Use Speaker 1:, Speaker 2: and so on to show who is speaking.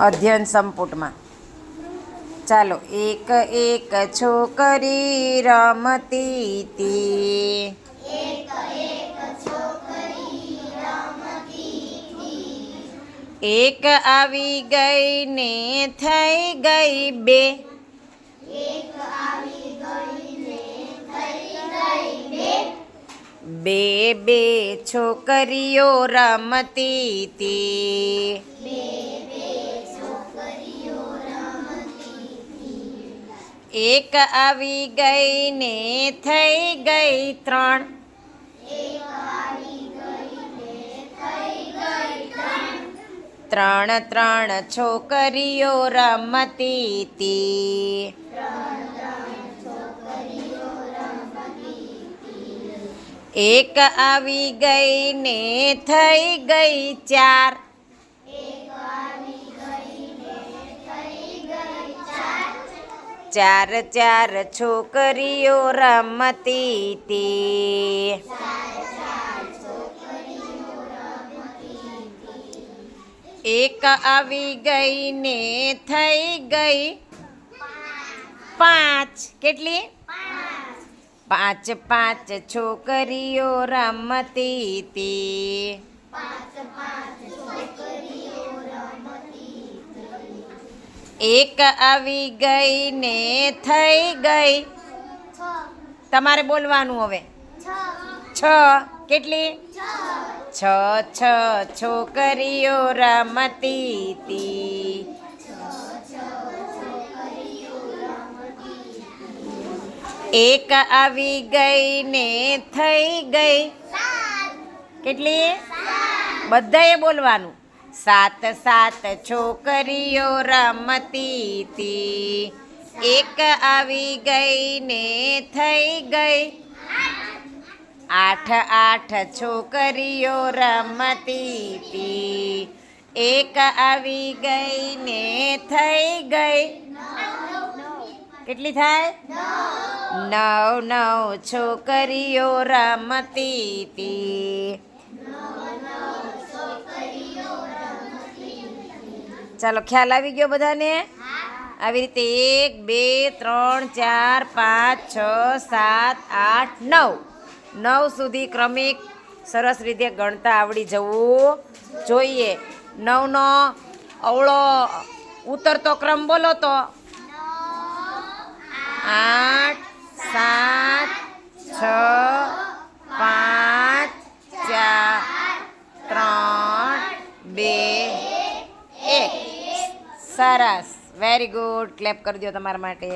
Speaker 1: અધ્યયન સંપુટમાં. ચાલો, એક એક છોકરી રમતી હતી એક આવી ગઈ ને થઈ ગઈ બે. બે બે છોકરીઓ રમતી હતી એક આવી ગઈ ને થઈ ગઈ ત્રણ. ત્રણ ત્રણ છોકરીઓ રમતી હતી એક આવી ગઈ ને થઈ ગઈ ચાર. ચાર ચાર છોકરીઓ રમતી હતી. એક આવી ગઈ ને થઈ ગઈ. પાંચ, કેટલી? પાંચ પાંચ છોકરીઓ રમતી હતી. એક આવી ગઈ ને થઈ ગઈ. તમારે બોલવાનું હવે. છ. કેટલી? છ. છ છોકરીઓ રમતી હતી એક આવી ગઈ ને થઈ ગઈ. કેટલી? બધાએ બોલવાનું. સાત સાત છોકરીઓ રમતી હતી એક આવી ગઈ ને થઈ ગઈ. આઠ આઠ છોકરીઓ રમતી હતી એક આવી ગઈ ને થઈ ગઈ. કેટલી થાય? નવ નવ છોકરીઓ રમતી હતી ચાલો ખ્યાલ આવી ગયો બધાને? આવી રીતે એક બે ત્રણ ચાર પાંચ છ સાત આઠ નવ. નવ સુધી ક્રમિક સરસ રીતે ગણતા આવડી જવું જોઈએ. નવનો અવળો ઉતરતો ક્રમ બોલો તો. સરસ વેરી ગુડ ક્લેપ કરી દો તમારા માટે.